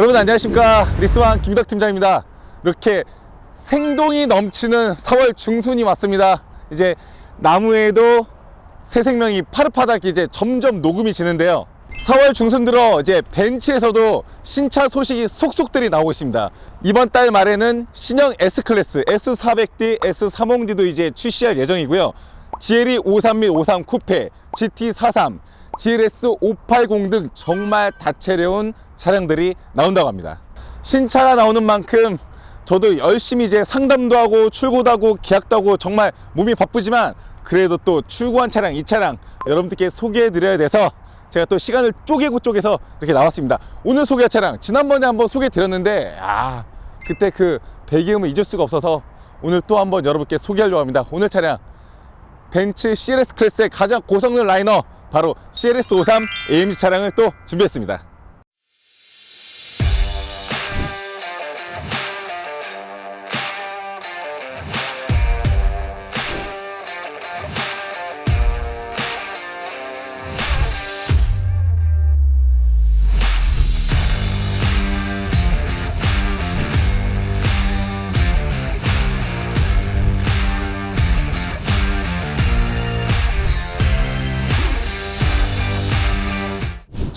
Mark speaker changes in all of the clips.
Speaker 1: 여러분 안녕하십니까. 리스왕 김덕 팀장입니다. 이렇게 생동이 넘치는 4월 중순이 왔습니다. 이제 나무에도 새 생명이 파릇파릇 이제 점점 녹음이 지는데요. 4월 중순 들어 이제 벤츠에서도 신차 소식이 속속들이 나오고 있습니다. 이번 달 말에는 신형 S클래스 S400D, S30D도 이제 출시할 예정이고요. GLE 53 및 53 쿠페, GT43, GLS 580 등 정말 다채로운 차량들이 나온다고 합니다. 신차가 나오는 만큼 저도 열심히 이제 상담도 하고 출고도 하고 계약도 하고 정말 몸이 바쁘지만 그래도 또 출고한 차량 이 차량 여러분들께 소개해 드려야 돼서 제가 또 시간을 쪼개고 쪼개서 이렇게 나왔습니다. 오늘 소개할 차량 지난번에 한번 소개해 드렸는데 아 그때 그 배기음을 잊을 수가 없어서 오늘 또 한번 여러분께 소개하려고 합니다. 오늘 차량 벤츠 CLS 클래스의 가장 고성능 라이너 바로 CLS 53 AMG 차량을 또 준비했습니다.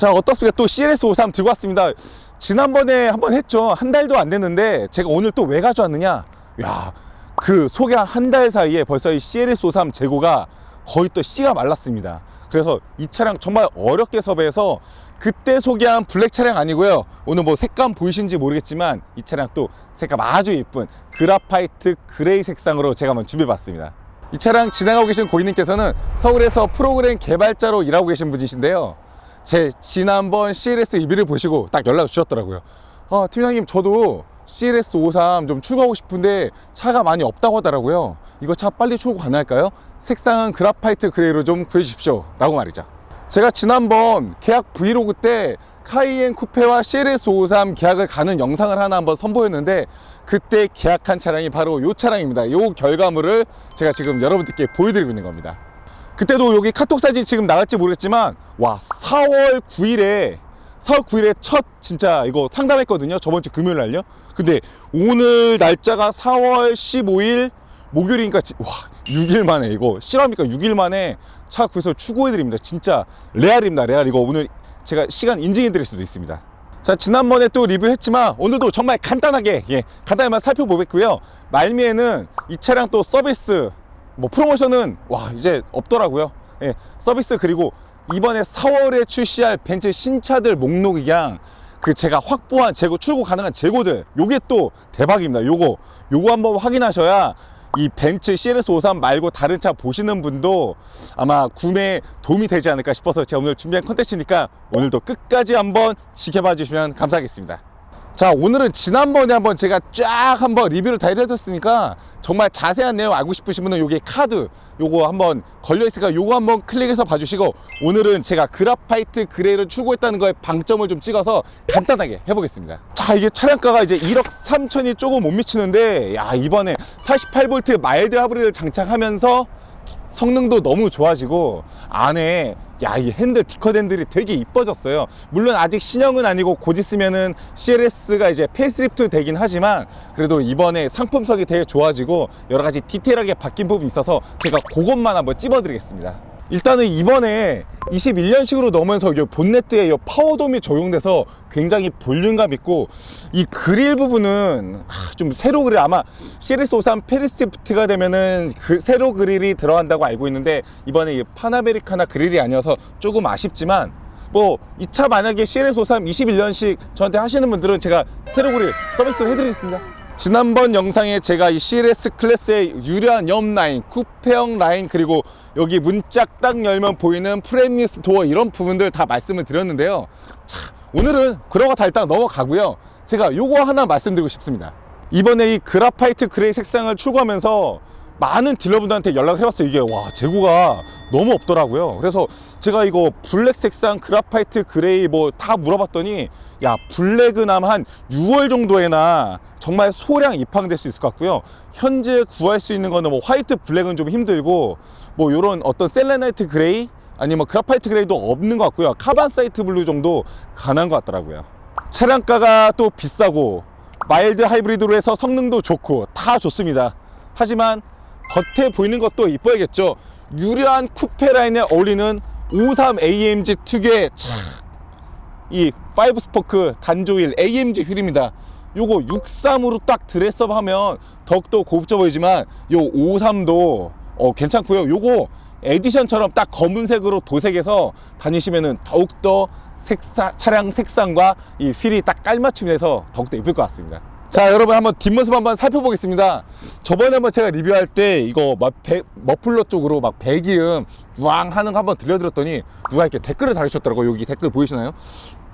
Speaker 1: 자 어떻습니까? 또 CLS 53 들고 왔습니다. 지난번에 한번 했죠. 한 달도 안 됐는데 제가 오늘 또 왜 가져왔느냐? 야, 그 소개한 한달 사이에 벌써 이 CLS 53 재고가 거의 또 씨가 말랐습니다. 그래서 이 차량 정말 어렵게 섭외해서 그때 소개한 블랙 차량 아니고요. 오늘 뭐 색감 보이신지 모르겠지만 이 차량 또 색감 아주 예쁜 그라파이트 그레이 색상으로 제가 한번 준비해봤습니다. 이 차량 진행하고 계신 고객님께서는 서울에서 프로그램 개발자로 일하고 계신 분이신데요. 제 지난번 CLS 리뷰를 보시고 딱 연락을 주셨더라고요. 아, 팀장님, 저도 CLS 53 좀 출고하고 싶은데 차가 많이 없다고 하더라고요. 이거 차 빨리 출고 가능할까요? 색상은 그라파이트 그레이로 좀 구해주십시오. 라고 말이죠. 제가 지난번 계약 브이로그 때 카이엔 쿠페와 CLS 53 계약을 가는 영상을 하나 한번 선보였는데 그때 계약한 차량이 바로 이 차량입니다. 이 결과물을 제가 지금 여러분들께 보여드리고 있는 겁니다. 그때도 여기 카톡 사진 지금 나갈지 모르겠지만 와 4월 9일에 4월 9일에 첫 진짜 이거 상담했거든요 저번 주 금요일 날요? 근데 오늘 날짜가 4월 15일 목요일이니까 지- 와 6일 만에 이거. 실합니까? 6일 만에 차 구해서 추고해 드립니다. 진짜 레알입니다 레알. 이거 오늘 제가 시간 인증해 드릴 수도 있습니다. 자 지난번에 또 리뷰했지만 오늘도 정말 간단하게 예 간단히만 살펴보겠고요. 말미에는 이 차량 또 서비스 뭐 프로모션은 와 이제 없더라고요. 예 서비스 그리고 이번에 4월에 출시할 벤츠 신차들 목록이랑 그 제가 확보한 재고 출고 가능한 재고들 요게 또 대박입니다. 요거 요거 한번 확인하셔야 이 벤츠 CLS 53 말고 다른 차 보시는 분도 아마 구매에 도움이 되지 않을까 싶어서 제가 오늘 준비한 컨텐츠니까 오늘도 끝까지 한번 지켜봐 주시면 감사하겠습니다 자 오늘은 지난번에 한번 제가 쫙 한번 리뷰를 다 해드렸으니까 정말 자세한 내용 알고 싶으신 분은 여기 카드 요거 한번 걸려 있으니까 요거 한번 클릭해서 봐주시고 오늘은 제가 그라파이트 그레이를 출고했다는 거에 방점을 좀 찍어서 간단하게 해보겠습니다. 자 이게 차량가가 이제 1억 3천이 조금 못 미치는데 야 이번에 48V 마일드 하브리를 장착하면서 성능도 너무 좋아지고 안에 야 이 핸들 디컷 핸들이 되게 이뻐졌어요. 물론 아직 신형은 아니고 곧 있으면은 CLS가 이제 페이스리프트 되긴 하지만 그래도 이번에 상품석이 되게 좋아지고 여러 가지 디테일하게 바뀐 부분이 있어서 제가 그것만 한번 찝어 드리겠습니다 일단은 이번에 21년식으로 넘으면서 이 본네트에 이 파워돔이 적용돼서 굉장히 볼륨감 있고 이 그릴 부분은 하, 좀 세로 그릴 아마 CLS 53 페리스티프트가 되면은 그 세로 그릴이 들어간다고 알고 있는데 이번에 이 파나메리카나 그릴이 아니어서 조금 아쉽지만 뭐 이 차 만약에 CLS 53 21년식 저한테 하시는 분들은 제가 세로 그릴 서비스를 해드리겠습니다. 지난번 영상에 제가 이 CLS 클래스의 유려한 옆 라인, 쿠페형 라인 그리고 여기 문짝 딱 열면 보이는 프레임리스 도어 이런 부분들 다 말씀을 드렸는데요. 자, 오늘은 다 일단 넘어가고요. 제가 요거 하나 말씀드리고 싶습니다. 이번에 이 그라파이트 그레이 색상을 추구하면서 많은 딜러분들한테 연락을 해봤어요. 이게 와 재고가 너무 없더라고요. 그래서 제가 이거 블랙 색상 그라파이트 그레이 뭐 다 물어봤더니 야 블랙은 아마 한 6월 정도에나 정말 소량 입항될 수 있을 것 같고요. 현재 구할 수 있는 거는 뭐 화이트 블랙은 좀 힘들고 뭐 이런 어떤 셀레나이트 그레이 아니면 그라파이트 그레이도 없는 것 같고요. 카반 사이트 블루 정도 가능한 것 같더라고요. 차량가가 또 비싸고 마일드 하이브리드로 해서 성능도 좋고 다 좋습니다. 하지만 겉에 보이는 것도 이뻐야겠죠. 유려한 쿠페 라인에 어울리는 53 AMG 특유의 이5 스포크 단조일 AMG 휠입니다. 요거 63으로 딱 드레스업 하면 더욱더 고급져 보이지만 요 53도 어, 괜찮고요. 요거 에디션처럼 딱 검은색으로 도색해서 다니시면은 더욱더 색상, 차량 색상과 이 휠이 딱 깔맞춤해서 더욱더 예쁠 것 같습니다. 자, 여러분 한번 뒷모습 한번 살펴보겠습니다. 저번에 한번 제가 리뷰할 때 이거 막 배- 머플러 쪽으로 막 배기음 왕 하는 거 한번 들려드렸더니 누가 이렇게 댓글을 달으셨더라고요. 여기 댓글 보이시나요?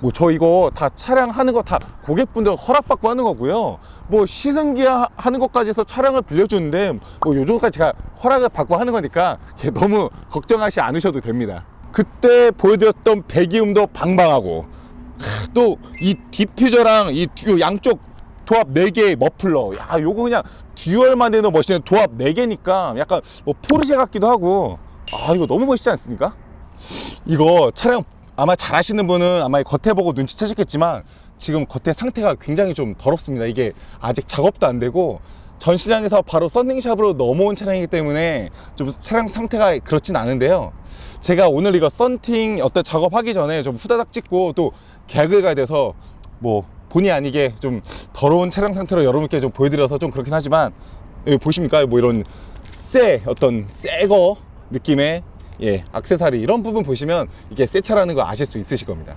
Speaker 1: 뭐 저 이거 다 차량 하는 거 다 고객분들 허락받고 하는 거고요. 뭐 시승기 하- 하는 것까지 해서 차량을 빌려주는데 뭐 요즘까지 제가 허락을 받고 하는 거니까 너무 걱정하지 않으셔도 됩니다. 그때 보여드렸던 배기음도 방방하고 또 이 디퓨저랑 이 뒤- 양쪽 도합 4개의 머플러. 야 요거 그냥 듀얼만 해도 멋있는 도합 4개니까 약간 뭐 포르쉐 같기도 하고. 아 이거 너무 멋있지 않습니까? 이거 차량 아마 잘 아시는 분은 아마 겉에 보고 눈치채셨겠지만 지금 겉에 상태가 굉장히 좀 더럽습니다. 이게 아직 작업도 안 되고 전시장에서 바로 썬팅샵으로 넘어온 차량이기 때문에 좀 차량 상태가 그렇진 않은데요. 제가 오늘 이거 썬팅 어떤 작업하기 전에 좀 후다닥 찍고 또 가야 돼서 뭐 본의 아니게 좀 더러운 차량 상태로 여러분께 좀 보여드려서 좀 그렇긴 하지만 여기 보십니까? 뭐 이런 새 어떤 새거 느낌의 예 악세사리 이런 부분 보시면 이게 새 차라는 거 아실 수 있으실 겁니다.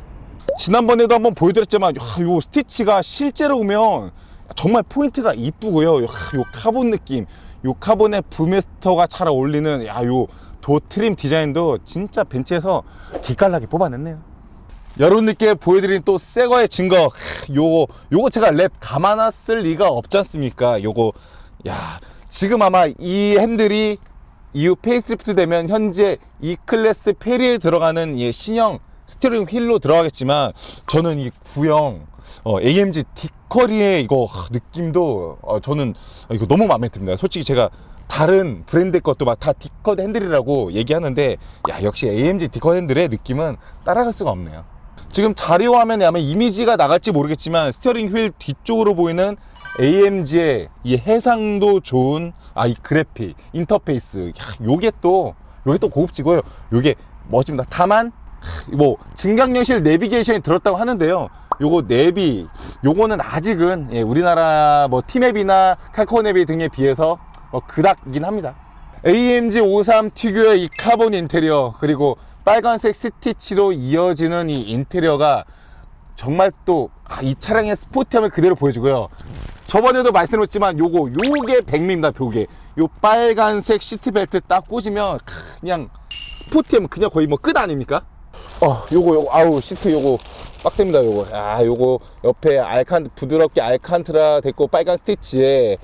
Speaker 1: 지난번에도 한번 보여드렸지만 야, 요 스티치가 실제로 오면 정말 포인트가 이쁘고요. 야, 요 카본 느낌 요 카본의 부메스터가 잘 어울리는 야 요 도 트림 디자인도 진짜 벤츠에서 기깔나게 뽑아냈네요 여러분들께 보여드린 또 새거의 증거 요거 요거 제가 랩 감아놨을 리가 없지 않습니까 요거 야 지금 아마 이 핸들이 이후 페이스리프트 되면 현재 이 클래스 페리에 들어가는 이 신형 스티어링 휠로 들어가겠지만 저는 이 구형 어, AMG 디커리의 이거 하, 느낌도 어, 저는 이거 너무 마음에 듭니다. 솔직히 제가 다른 브랜드 것도 막 다 디커 핸들이라고 얘기하는데 야 역시 AMG 디커 핸들의 느낌은 따라갈 수가 없네요. 지금 자료 화면에 아마 이미지가 나갈지 모르겠지만 스티어링 휠 뒤쪽으로 보이는 AMG의 이 해상도 좋은 아 이 그래픽 인터페이스. 야, 요게 또 요게 또 고급지고요 요게 멋집니다. 다만 하, 뭐 증강현실 내비게이션이 들었다고 하는데요. 요거 내비 요거는 아직은 예, 우리나라 뭐 티맵이나 칼코네비 등에 비해서 뭐 그닥이긴 합니다 AMG 53 특유의 이 카본 인테리어 그리고 빨간색 스티치로 이어지는 이 인테리어가 정말 또 이 차량의 스포티함을 그대로 보여주고요. 저번에도 말씀드렸지만 요거 요게 백미입니다. 요게 요 빨간색 시트벨트 딱 꽂으면 그냥 스포티함 그냥 거의 뭐 끝 아닙니까? 어 요거 요거 아우 시트 요거 빡셉니다 요거 아 요거 옆에 알칸 부드럽게 알칸트라 됐고 빨간 스티치에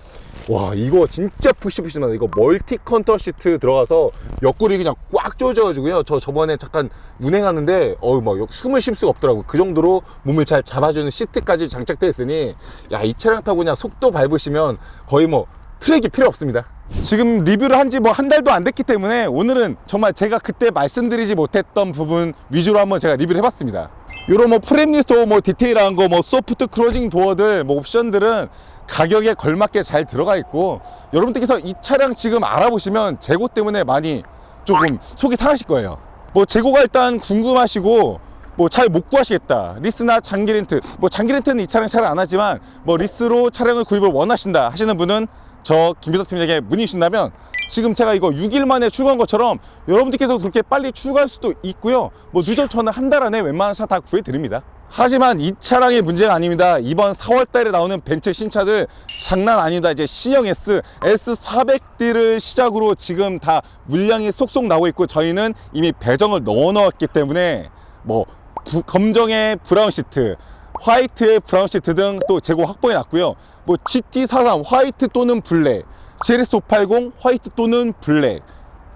Speaker 1: 와 이거 진짜 푸시푸시합니다 이거 멀티 컨터 시트 들어가서 옆구리 그냥 꽉 조져가지고요 저 저번에 잠깐 운행하는데 어우 막 숨을 쉴 수가 없더라고 그 정도로 몸을 잘 잡아주는 시트까지 장착돼 있으니 야 이 차량 타고 그냥 속도 밟으시면 거의 뭐 트랙이 필요 없습니다. 지금 리뷰를 한 지 뭐 한 달도 안 됐기 때문에 오늘은 정말 제가 그때 말씀드리지 못했던 부분 위주로 한번 제가 리뷰를 해봤습니다. 요런 뭐 프레임리스트 뭐 디테일한 거 뭐 소프트 크로징 도어들 뭐 옵션들은 가격에 걸맞게 잘 들어가 있고 여러분들께서 이 차량 지금 알아보시면 재고 때문에 많이 조금 속이 상하실 거예요. 뭐 재고가 일단 궁금하시고 뭐 잘 못 구하시겠다. 리스나 장기 렌트. 뭐 장기 렌트는 이 차량 잘 안 하지만 뭐 리스로 차량을 구입을 원하신다 하시는 분은 저 김비서 팀에게 문의 주신다면 지금 제가 이거 6일 만에 출고한 것처럼 여러분들께서 그렇게 빨리 출고할 수도 있고요. 뭐 늦어서는 한 달 안에 웬만한 차 다 구해드립니다 하지만 이 차량의 문제가 아닙니다 이번 4월 달에 나오는 벤츠 신차들 장난 아니다 이제 C형 S S400D를 시작으로 지금 다 물량이 속속 나오고 있고 저희는 이미 배정을 넣어 놓았기 때문에 뭐 부- 검정의 브라운 시트, 화이트의 브라운 시트 등 또 재고 확보해 놨고요. 뭐 GT43 화이트 또는 블랙, GLS580 화이트 또는 블랙,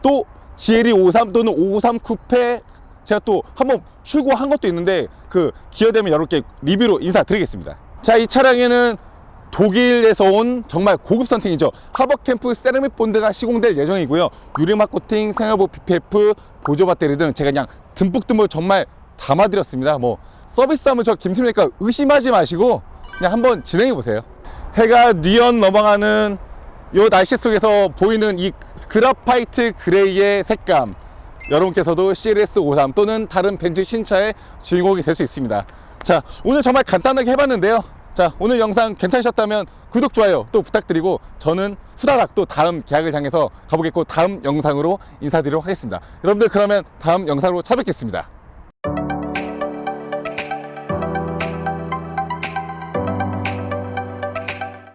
Speaker 1: 또 GLE53 또는 553 쿠페 제가 또 한번 출고한 것도 있는데 그 기회되면 여러분께 리뷰로 인사드리겠습니다. 자, 이 차량에는 독일에서 온 정말 고급 선팅이죠. 하버캠프 세라믹 본드가 시공될 예정이고요. 유리막 코팅, 생활보 PPF, 보조 배터리 등 제가 그냥 듬뿍듬뿍 정말 담아드렸습니다. 뭐 서비스하면 저 김치니까 의심하지 마시고 그냥 한번 진행해 보세요. 해가 뉘연 넘어가는 요 날씨 속에서 보이는 이 그라파이트 그레이의 색감 여러분께서도 CLS 53 또는 다른 벤츠 신차의 주인공이 될 수 있습니다. 자, 오늘 정말 간단하게 해봤는데요. 자, 오늘 영상 괜찮으셨다면 구독, 좋아요 또 부탁드리고 저는 후다닥 또 다음 계약을 향해서 가보겠고 다음 영상으로 인사드리도록 하겠습니다. 여러분들 그러면 다음 영상으로 찾아뵙겠습니다.